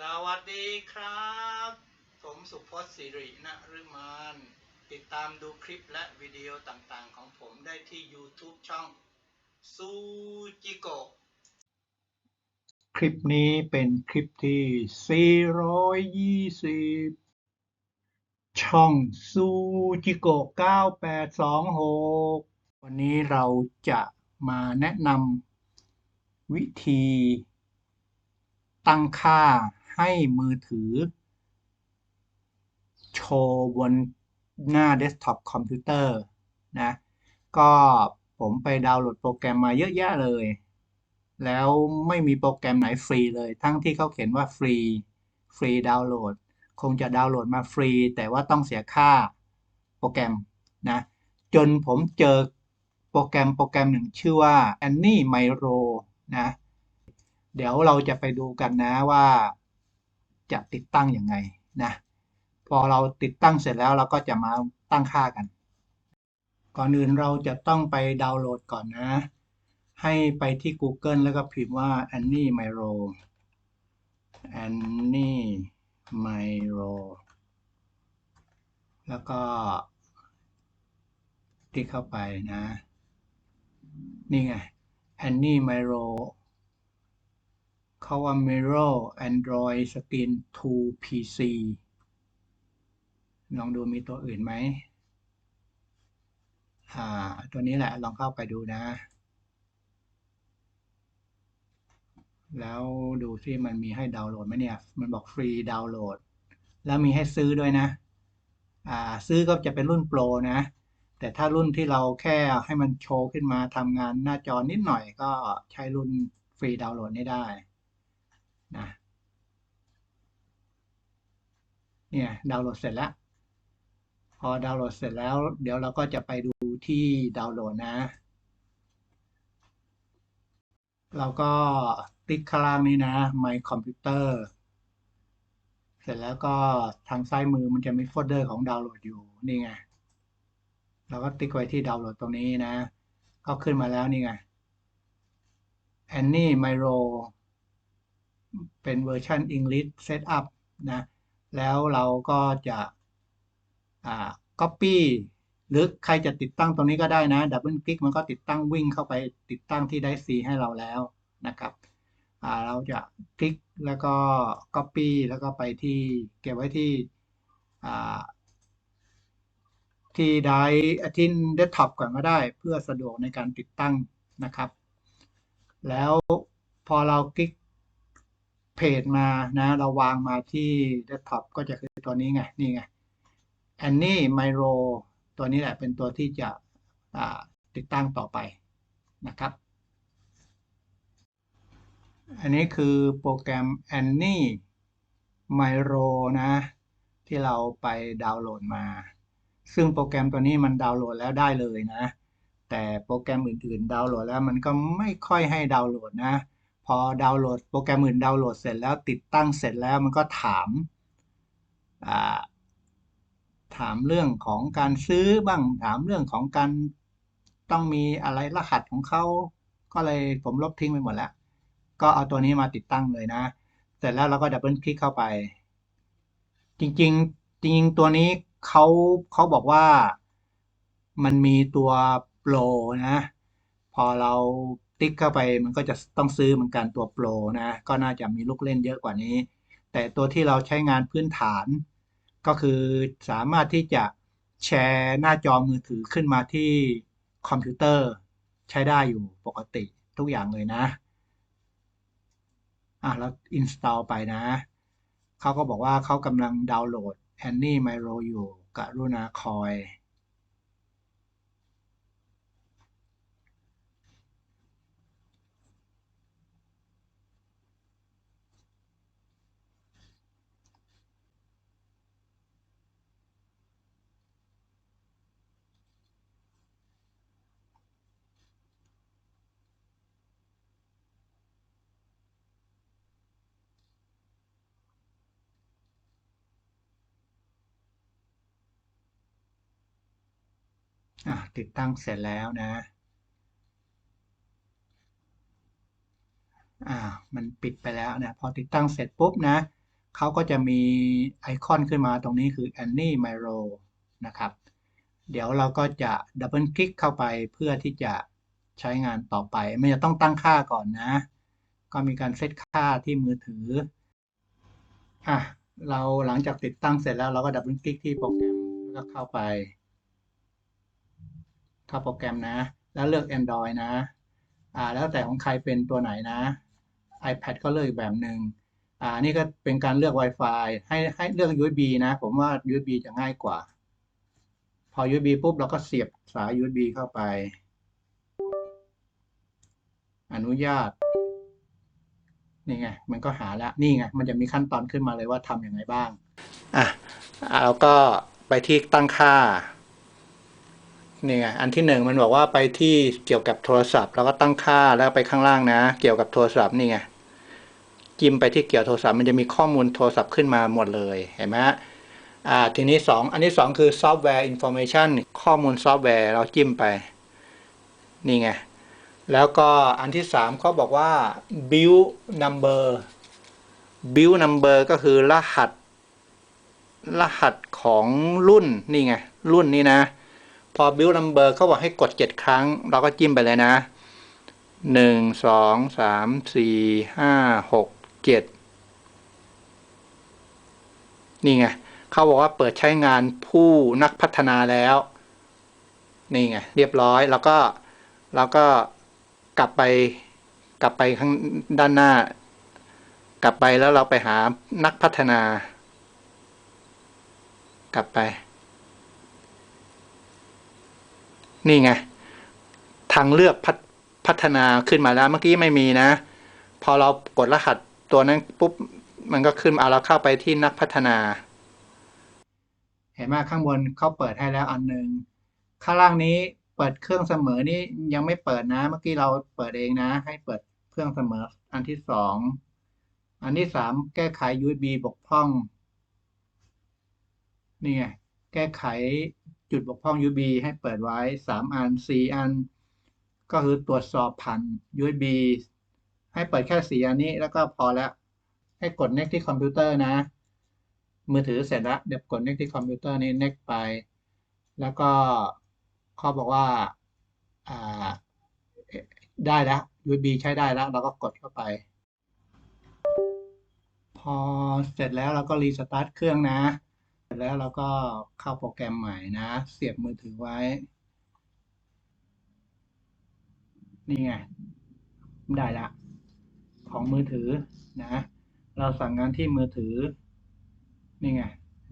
สวัสดีครับ ผมสุพจน์สิรินฤมานติดตามดูคลิปและวิดีโอต่างๆ ของผมได้ที่ YouTube ช่องซูจิโกคลิปนี้เป็นคลิปที่ 420 ช่องซูจิโก9826 วันนี้เราจะมาแนะนำวิธีตั้งค่า ให้มือถือ โชว์บนหน้าเดสก์ท็อปคอมพิวเตอร์นะ ก็ผมไปดาวน์โหลดโปรแกรมมาเยอะแยะเลย แล้วไม่มีโปรแกรมไหนฟรีเลย ทั้งที่เขาเขียนว่าฟรี ฟรีดาวน์โหลด คงจะดาวน์โหลดมาฟรี แต่ว่าต้องเสียค่าโปรแกรมนะ จนผมเจอโปรแกรมโปรแกรมหนึ่งชื่อว่า Annie Miro นะ เดี๋ยวเราจะไปดูกันนะว่า จะติดตั้งยังไงนะพอเราติดตั้งเสร็จแล้วเราก็จะมาตั้งค่ากัน ก่อนอื่นเราจะต้องไปดาวน์โหลดก่อนนะ ให้ไปที่ Google แล้วก็พิมพ์ว่า Annie Miro Annie Miro แล้วก็คลิกเข้าไปนะ นี่ไง Annie Miro เขาว่า Miro Android Screen to PC ลองดูมีตัวอื่นไหม อ่า ตัวนี้แหละ ลองเข้าไปดูนะ แล้วดูซิมันมีให้ดาวน์โหลดไหมเนี่ย มันบอกฟรีดาวน์โหลด แล้วมีให้ซื้อด้วยนะ อ่า ซื้อก็จะเป็นรุ่นโปรนะ แต่ถ้ารุ่นที่เราแค่ให้มันโชว์ขึ้นมาทำงานหน้าจอนิดหน่อยก็ใช้รุ่นฟรีดาวน์โหลดนี้ได้ นะเนี่ยดาวน์โหลดเสร็จแล้ว พอดาวน์โหลดเสร็จแล้ว เดี๋ยวเราก็จะไปดูที่ดาวน์โหลดนะ เราก็ติ๊กข้างล่างนี้นะ My Computer เสร็จแล้วก็ทางซ้ายมือมันจะมีโฟลเดอร์ของดาวน์โหลดอยู่นี่ไงเราก็ติ๊กไว้ที่ดาวน์โหลดตรงนี้นะ ก็ขึ้นมาแล้วนี่ไง Annie Miro เป็นเวอร์ชัน English Setup นะ แล้วเราก็จะอ่า copy หรือใครจะติดตั้งตรงนี้ก็ได้นะดับเบิลคลิกมันก็ติดตั้งวิ่งเข้าไปติดตั้งที่ได้ซีให้เราแล้วนะครับเราจะคลิกแล้วก็ copy แล้วก็ไปที่เก็บไว้ที่ที่ได้ที่เดสก์ท็อปก่อนก็ได้ เพื่อสะดวกในการติดตั้งนะครับ แล้วพอเราคลิก เพจมานะเราวางมาที่เดสก์ท็อปก็จะคือตัวนี้ไง นี่ไง Annie Miro ตัวนี้แหละเป็นตัวที่จะติดตั้งต่อไปนะครับ อันนี้คือโปรแกรม Annie Miro นะ ที่เราไปดาวน์โหลดมา ซึ่งโปรแกรมตัวนี้มันดาวน์โหลดแล้วได้เลยนะ แต่โปรแกรมอื่นๆ ดาวน์โหลดแล้วมันก็ไม่ค่อยให้ดาวน์โหลดนะ อดาวน์โหลดโปรแกรมอื่นดาวน์โหลดเสร็จแล้วติดตั้งเสร็จแล้วมันก็ถามถามเรื่องของการซื้อบ้างถามเรื่องของการต้องมีอะไรรหัสของเขาก็เลยผมลบทิ้งไปหมดแล้ว ก็เอาตัวนี้มาติดตั้งเลยนะ เสร็จแล้วเราก็ดับเบิลคลิกเข้าไป จริงๆจริงๆตัวนี้เขาเขาบอกว่ามันมีตัวโปรนะ พอเรา ติ๊กเข้าไปมันก็จะต้องซื้อเหมือนกันตัวโปรนะ ก็น่าจะมีลูกเล่นเยอะกว่านี้ แต่ตัวที่เราใช้งานพื้นฐาน ก็คือสามารถที่จะแชร์หน้าจอมือถือขึ้นมาที่คอมพิวเตอร์ใช้ได้อยู่ปกติทุกอย่างเลยนะ อะแล้ว install ไปนะ เขาก็บอกว่าเขากำลังดาวน์โหลด Annie Miro อยู่กับรุณาคอย ติดตั้งเสร็จแล้วนะอ่ามันปิดไปแล้วนะพอติดตั้งเสร็จปุ๊บนะเขาก็จะมีไอคอนขึ้นมาตรงนี้คือ Annie Miro นะครับ เดี๋ยวเราก็จะดับเบิลคลิกเข้าไปเพื่อที่จะใช้งานต่อไปไม่จะต้องตั้งค่าก่อนนะ ก็มีการเซตค่าที่มือถืออะเราหลังจากติดตั้งเสร็จแล้วเราก็ดับเบิลคลิกที่โปรแกรมแล้วก็เข้าไป เข้าโปรแกรมนะ แล้วเลือก Android นะอ่าแล้วแต่ของใครเป็นตัวไหนนะ iPad ก็เลือกอีกแบบหนึ่งอ่านี่ก็เป็นการเลือก Wi-Fi ให้ให้เลือก USB นะ ผมว่า USB จะง่ายกว่า พอ USB ปุ๊บเราก็เสียบสาย USB เข้าไป อนุญาตนี่ไงมันก็หาแล้วนี่ไงมันจะมีขั้นตอนขึ้นมาเลยว่าทำอยังไงบ้างอะแล้วก็ไปที่ตั้งค่า นี่ไงอันที่หนึ่งมันบอกว่าไปที่เกี่ยวกับโทรศัพท์ แล้วก็ตั้งค่าแล้วไปข้างล่างนะ เกี่ยวกับโทรศัพท์นี่ไงจิ้มไปที่เกี่ยวโทรศัพท์มันจะมีข้อมูลโทรศัพท์ขึ้นมาหมดเลยเห็นไหมอ่าทีนี้สองอันที่สองคือซอฟต์แวร์อินโฟเมชันข้อมูลซอฟต์แวร์เราจิ้มไป นี่ไง แล้วก็อันที่สามเขาบอกว่า build number build number ก็คือรหัส รหัสของรุ่น นี่ไง รุ่นนี้นะ พอ build number เขาบอกให้กดเจ็ดครั้ง เราก็จิ้มไปเลยนะหนึ่งสองสามสี่ห้าหกเจ็ดนี่ไงเขาบอกว่าเปิดใช้งานผู้นักพัฒนาแล้ว นี่ไง เรียบร้อยแล้วก็แล้วก็กลับไปกลับไปข้างด้านหน้า กลับไปแล้วเราไปหานักพัฒนา กลับไป นี่ไง ทางเลือกพัฒพัฒนาขึ้นมาแล้วเมื่อกี้ไม่มีนะ พอเรากดรหัสตัวนั้นปุ๊บ มันก็ขึ้นเอาเราเข้าไปที่นักพัฒนา เห็นไหมข้างบนเขาเปิดให้แล้วอันหนึ่งข้างล่างนี้เปิดเครื่องเสมอนี่ยังไม่เปิดนะ เมื่อกี้เราเปิดเองนะ ให้เปิดเครื่องเสมออันที่สองอันที่สามแก้ไข USB บกพร่อง นี่ไงแก้ไข จุดบกพร่อง USB ให้เปิดไว้สามอันสี่อัน ก็คือตรวจสอบผ่าน USB ให้เปิดแค่สี่อันนี้แล้วก็พอแล้ว ให้กด next ที่คอมพิวเตอร์นะ มือถือเสร็จแล้วเดี๋ยวกด next ที่คอมพิวเตอร์นี้ next ไป แล้วก็เขาบอกว่าอ่าได้แล้ว USB ใช้ได้แล้ว เราก็กดเข้าไป พอเสร็จแล้วเราก็รีสตาร์ทเครื่องนะ ร็จแล้วเราก็เข้าโปรแกรมใหม่นะ เสียบมือถือไว้ นี่ไง ได้ละ ของมือถือนะ เราสั่งงานที่มือถือ นี่ไง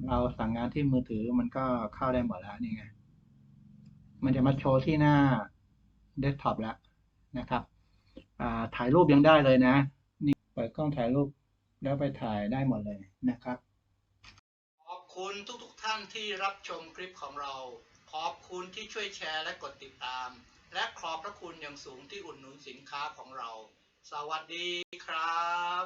เราสั่งงานที่มือถือมันก็เข้าได้หมดแล้วนี่ไง มันจะมาโชว์ที่หน้าเดสก์ท็อปแล้วนะครับถ่ายรูปยังได้เลยนะ นี่เปิดกล้องถ่ายรูปแล้วไปถ่ายได้หมดเลยนะครับขอบ คุณทุกๆทท่านที่รับชมคลิปของเรา ขอบคุณที่ช่วยแชร์และกดติดตาม และขอบพระคุณอย่างสูงที่อุดหนุนสินค้าของเรา สวัสดีครับ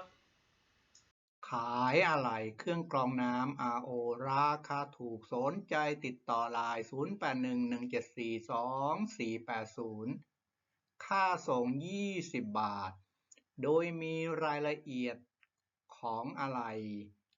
ขายอะไรเครื่องกรองน้ำ RO ราคาถูกสนใจติดต่อไลน์0811742480 ค่าส่ง 20 บาท โดยมีรายละเอียดของอะไร